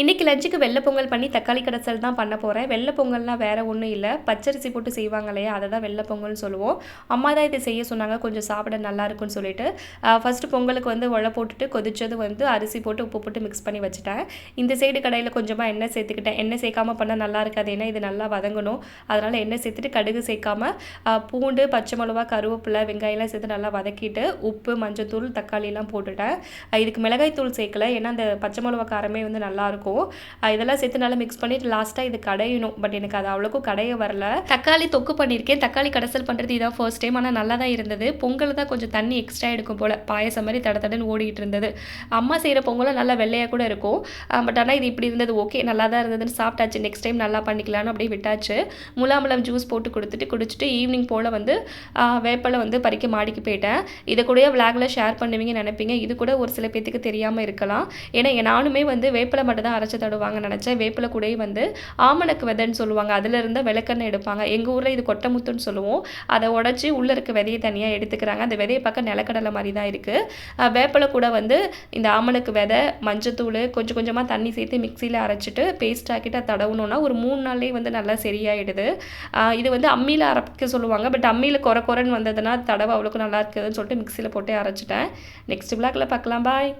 இன்றைக்கி லஞ்சுக்கு வெள்ளை பொங்கல் பண்ணி தக்காளி கடைசல் தான் பண்ண போகிறேன் வெள்ளை பொங்கல்னால் வேறு ஒன்றும் இல்லை. பச்சரிசி போட்டு செய்வாங்க இல்லையா அதை தான் வெள்ளை பொங்கல்னு சொல்லுவோம். அம்மா தான் இதை செய்ய சொன்னாங்க கொஞ்சம் சாப்பிட நல்லா இருக்குன்னு சொல்லிட்டு. ஃபஸ்ட்டு பொங்கலுக்கு வந்து உழை போட்டுட்டு கொதிச்சது வந்து அரிசி போட்டு உப்பு போட்டு மிக்ஸ் பண்ணி வச்சுட்டேன். இந்த சைடு கடையில் கொஞ்சமாக எண்ணெய் சேர்த்துக்கிட்டேன். எண்ணெய் சேர்க்காம பண்ணால் நல்லா இருக்காது ஏன்னா இது நல்லா வதங்கணும். அதனால் எண்ணெய் சேர்த்துட்டு கடுகு சேர்க்காம பூண்டு பச்சை மிளகா கருவேப்பிலை வெங்காயம்லாம் சேர்த்து நல்லா வதக்கிட்டு உப்பு மஞ்சத்தூள் தக்காளிலாம் போட்டுட்டேன். இதுக்கு மிளகாய் தூள் சேர்க்கல ஏன்னா அந்த பச்சை மிளகா காரமே வந்து நல்லாயிருக்கும் இருக்கும். இதெல்லாம் சேர்த்து நல்லா மிக்ஸ் பண்ணிட்டு லாஸ்ட்டாக இது கடையணும். பட் எனக்கு அது அவ்வளோக்கும் கடைய வரல. தக்காளி தொக்கு பண்ணியிருக்கேன் தக்காளி கடைசல் பண்ணுறது இதான் ஃபர்ஸ்ட் டைம் ஆனால் நல்லா தான் இருந்தது. பொங்கல் தான் கொஞ்சம் தண்ணி எக்ஸ்ட்ரா எடுக்கும் போல். பாயசம் மாதிரி தட தடன்னு ஓடிட்டு இருந்தது. அம்மா செய்கிற பொங்கலும் நல்லா வெள்ளையாக கூட இருக்கும். பட் ஆனால் இது இப்படி இருந்தது. ஓகே நல்லா தான் இருந்ததுன்னு சாப்பிட்டாச்சு. நெக்ஸ்ட் டைம் நல்லா பண்ணிக்கலான்னு அப்படியே விட்டாச்சு. முலாம்பழம் ஜூஸ் போட்டு கொடுத்துட்டு குடிச்சிட்டு ஈவினிங் போல் வந்து வேப்பலை வந்து பறிக்க மாடிக்கு போயிட்டேன். இதை கூட விளாகில் ஷேர் பண்ணுவீங்கன்னு நினைப்பீங்க. இது கூட ஒரு சில பேத்துக்கு தெரியாமல் இருக்கலாம். ஏன்னா நானுமே வந்து வேப்பலை மட்டும் தான் அரைச்சி தடுவாங்க நினச்சேன். வேப்பில கூடயே வந்து ஆமணக்கு விதைன்னு சொல்லுவாங்க. அதில் இருந்து விளக்கெண்ணெய் எடுப்பாங்க. எங்கள் ஊரில் இது கொட்டமுத்துன்னு சொல்லுவோம். அதை உடச்சி உள்ளே இருக்க விதையை தனியாக எடுத்துக்கிறாங்க. அந்த விதையை பார்க்க நிலக்கடலை மாதிரி தான் இருக்குது வேப்பில கூட வந்து இந்த ஆமணக்கு விதை மஞ்சத்தூள் கொஞ்சம் கொஞ்சமாக தண்ணி சேர்த்து மிக்சியில் அரைச்சிட்டு பேஸ்ட் ஆக்கிட்டு தடவுனோன்னா ஒரு மூணு நாள்லேயே வந்து நல்லா சரியாயிடுது. இது வந்து அம்மியில் அரைக்க சொல்லுவாங்க. பட் அம்மியில் குறை குறைன்னு வந்ததுன்னா தடவை அவ்வளோக்கு நல்லா இருக்குதுன்னு சொல்லிட்டு மிக்சியில் போட்டு அரைச்சிட்டேன். நெக்ஸ்ட் பிளாக்ல பார்க்கலாம். பாய்